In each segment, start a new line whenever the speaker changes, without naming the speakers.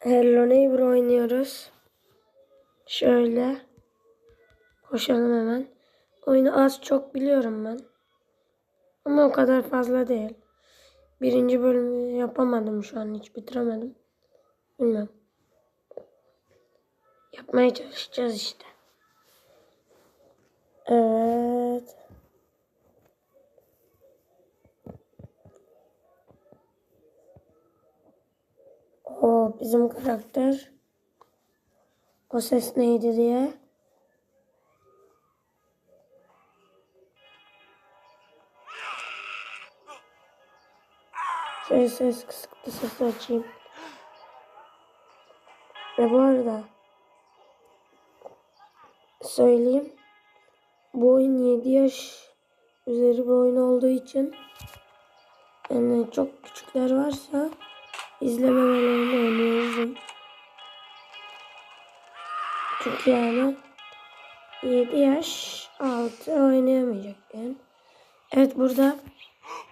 Hello Neighbor oynuyoruz. Şöyle. Koşalım hemen. Oyunu az çok biliyorum ben. Ama o kadar fazla değil. Birinci bölümü yapamadım şu an hiç bitiremedim. Bilmem. Yapmaya çalışacağız işte. Evet. O bizim karakter. O ses neydi diye. Şöyle ses kısıklı ses açayım. Ve bu arada söyleyeyim. Bu oyun 7 yaş üzeri bir oyun olduğu için yani çok küçükler varsa izlememelerini öneririm. Çünkü yani 7 yaş altı oynayamayacak yani. Evet burada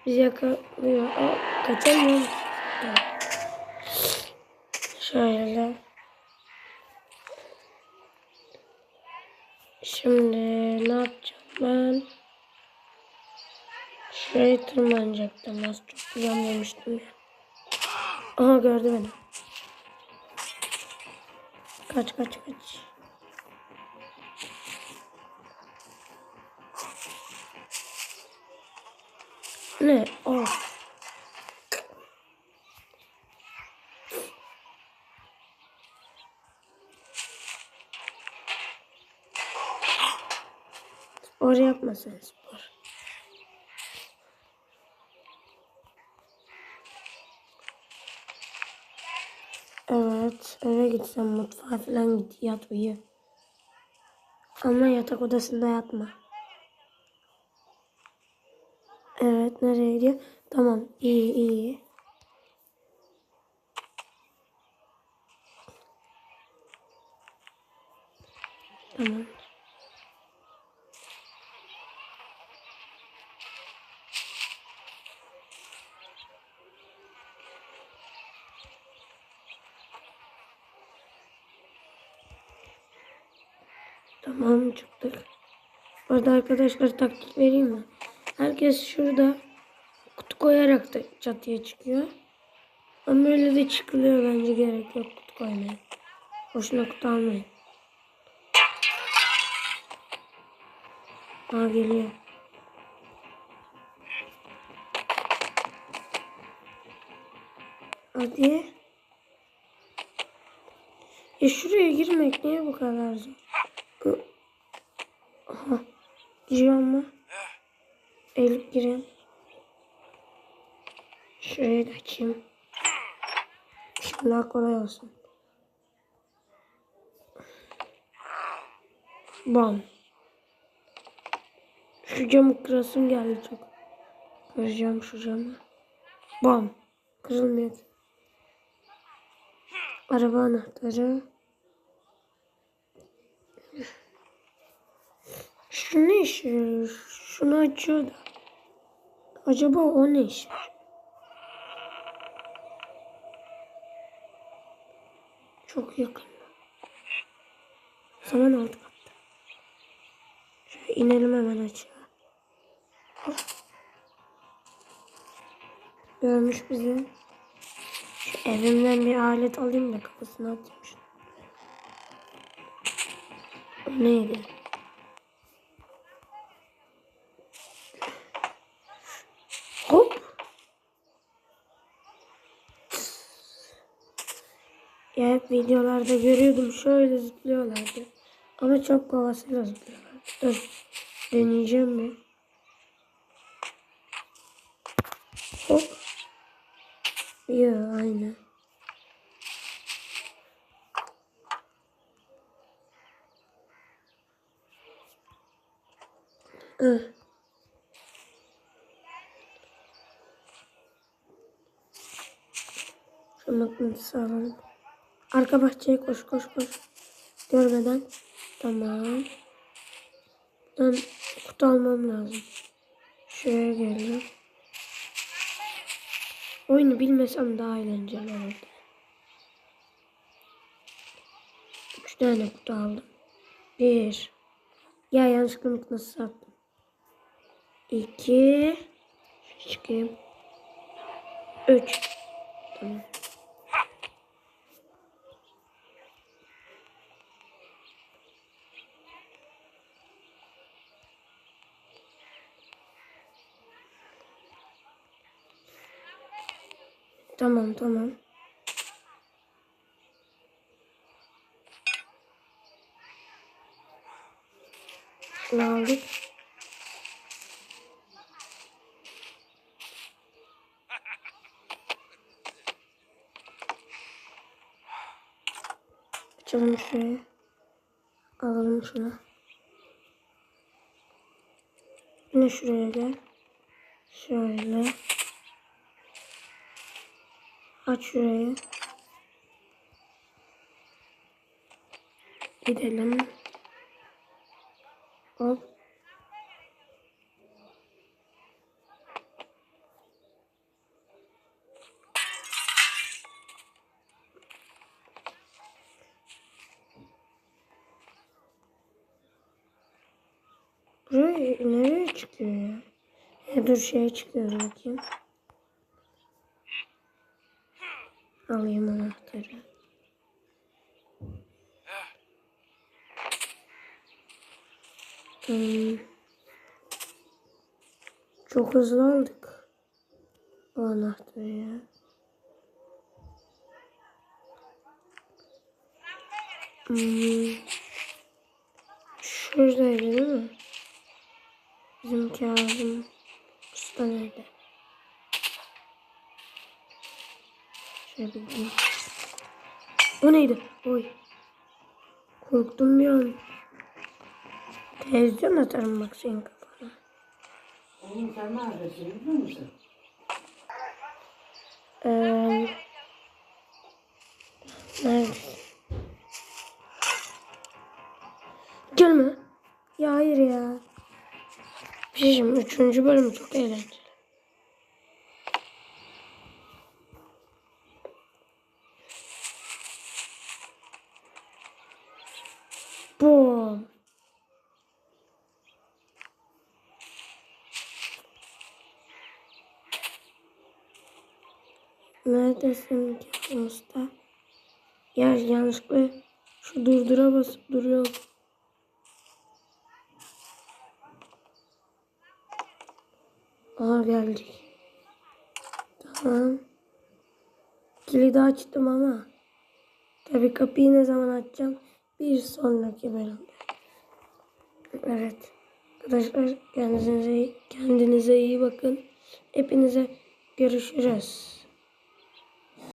bizi yakalıyor. O kaçamıyor. Şöyle. Şimdi ne yapacağım ben? Şuraya tırmanacaktım. Az çok güzel demiştim. Aha gördü beni. Kaç kaç kaç. Ne? O. Spor yapmasın spor. Gitsem mutfağa falan git yat uyu. Ama yatak odasında yatma. Evet nereye gidiyor? Tamam iyi iyi. Tamam. Tamam çıktık. Burada arkadaşlar taktik vereyim mi? Herkes şurada kutu koyarak da çatıya çıkıyor. Ama öyle de çıkılıyor bence gerek yok kutu koymaya. Boşuna kutu almayın. Aa geliyor. Hadi. Ya şuraya girmek niye bu kadar zor? Aha. Giriyor mu? Eğilip gireyim. Şurayı da açayım. Şimdi daha kolay olsun. Bam. Şu camı kırasım geldi çok. Kıracağım şu camı. Bam. Kırılmıyor. Araba anahtarı. Şu ne işe yarıyor? Şunu açıyor da. Acaba o ne iş? Çok yakın. Zaman alt katta. Şöyle inelim hemen. Hop. Görmüş bizi. Şu evimden bir alet alayım da kafasına atayım şunu. Neydi? Hop. Ya hep videolarda görüyordum şöyle zıplıyorlardı. Ama çok kovasıyla zıplıyorlardı. Dur. Deneyeceğim mi? Hop. Yo aynı. Ih. Şu mıknatısı alalım. Arka bahçeye koş koş koş. Görmeden. Tamam. Ben kutu almam lazım. Şuraya geliyorum. Oyunu bilmesem daha eğlenceli olurdu. Üç tane kutu aldım. Bir. Ya yanlışlıkla mıknatıs attım. İki. Çıkayım. Üç. Tamam. Tamam tamam. Ne aldık? Açalım şurayı. Alalım şunu. Yine şuraya gel. Şöyle. Aç şurayı. Gidelim. Hop. Buraya nereye çıkıyor ya? Dur şeye çıkıyor bakayım. Alayım anahtarı. Hmm. Çok hızlı aldık. O anahtarı ya. Hmm. Şuradaydı değil mi? Bizim Kazım Usta nerede? Şöyle. O neydi? Oy. Korktum bir an. Televizyon atarım bak senin kafana.
Oğlum sen neredesin biliyor musun?
Ee, neredesin? Gelme. Ya hayır ya. Bir şey diyeyim, Üçüncü bölüm çok eğlenceli. Neredesin ki usta? Ya yanlışlıkla şu durdura basıp duruyorum. Aa geldik. Tamam. Kilidi açtım ama. Tabii kapıyı ne zaman açacağım? Bir sonraki bölümde. Evet. Arkadaşlar kendinize, kendinize iyi bakın. Hepinize görüşürüz.